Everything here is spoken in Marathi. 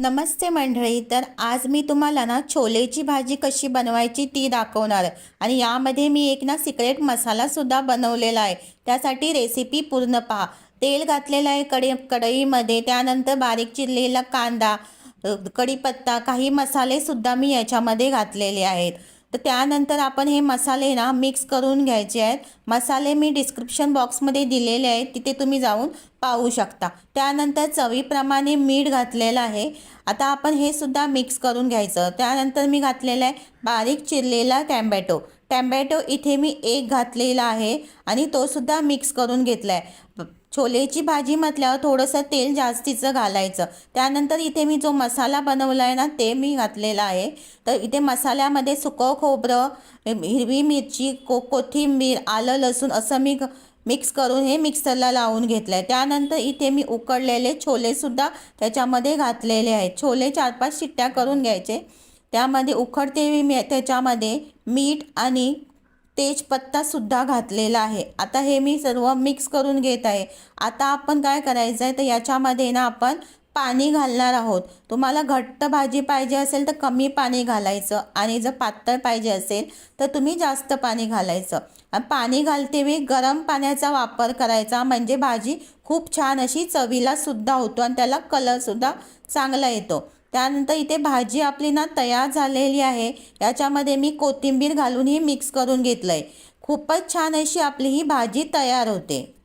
नमस्ते मंडळी तर आज मी तुम्हाला ना छोलेची भाजी कशी बनवायची ती दाखवणार. आहे आणि यामध्ये मी एक ना सिक्रेट मसालासुद्धा बनवलेला आहे. त्यासाठी रेसिपी पूर्ण पहा. तेल घातलेलं आहे कढई कढईमध्ये. त्यानंतर बारीक चिरलेला कांदा कढीपत्ता काही मसालेसुद्धा मी याच्यामध्ये घातलेले आहेत. तर त्यानंतर आपण हे मसाले ना मिक्स करून घ्यायचे आहेत. मसाले मी डिस्क्रिप्शन बॉक्समध्ये दिलेले आहेत. तिथे तुम्ही जाऊन पाहू शकता. त्यानंतर चवीप्रमाणे मीठ घातलेलं आहे. आता आपण हे सुद्धा मिक्स करून घ्यायचं. त्यानंतर मी घातलेलं आहे बारीक चिरलेला टॅम्बॅटो टॅम्बॅटो इथे मी एक घातलेला आहे आणि तो सुद्धा मिक्स करून घेतला आहे छोलेची भाजी म्हटल्यावर थोडंसं तेल जास्तीचं घालायचं. त्यानंतर इथे मी जो मसाला बनवला आहे ना ते मी घातलेला आहे. तर इथे मसाल्यामध्ये सुकं खोबरं हिरवी मिरची को कोथिंबीर आलं लसूण असं मी मिक्स करून हे मिक्सरला लावून घेतलं आहे त्यानंतर इथे मी उकडलेले छोलेसुद्धा त्याच्यामध्ये घातलेले आहेत. छोले चार पाच शिट्ट्या करून घ्यायचे. त्यामध्ये उखडते मी त्याच्यामध्ये मीठ आणि तेजपत्तासुद्धा घातलेला आहे. आता हे मी सर्व मिक्स करून घेत आहे. आता आपण काय करायचं आहे? तर याच्यामध्ये ना आपण पाणी घालणार आहोत. तुम्हाला घट्ट भाजी पाहिजे असेल तर कमी पाणी घालायचं आणि जर पातळ पाहिजे असेल तर तुम्ही जास्त पाणी घालायचं. आणि पाणी घालते वेळी गरम पाण्याचा वापर करायचा. म्हणजे भाजी खूप छान अशी चवीला सुद्धा होतो आणि त्याला कलरसुद्धा चांगला येतो. त्यानंतर इथे भाजी आपली ना तयार झालेली आहे. याच्यामध्ये मी कोथिंबीर घालून ही मिक्स करून घेतलं आहे खूपच छान अशी आपली ही भाजी तयार होते.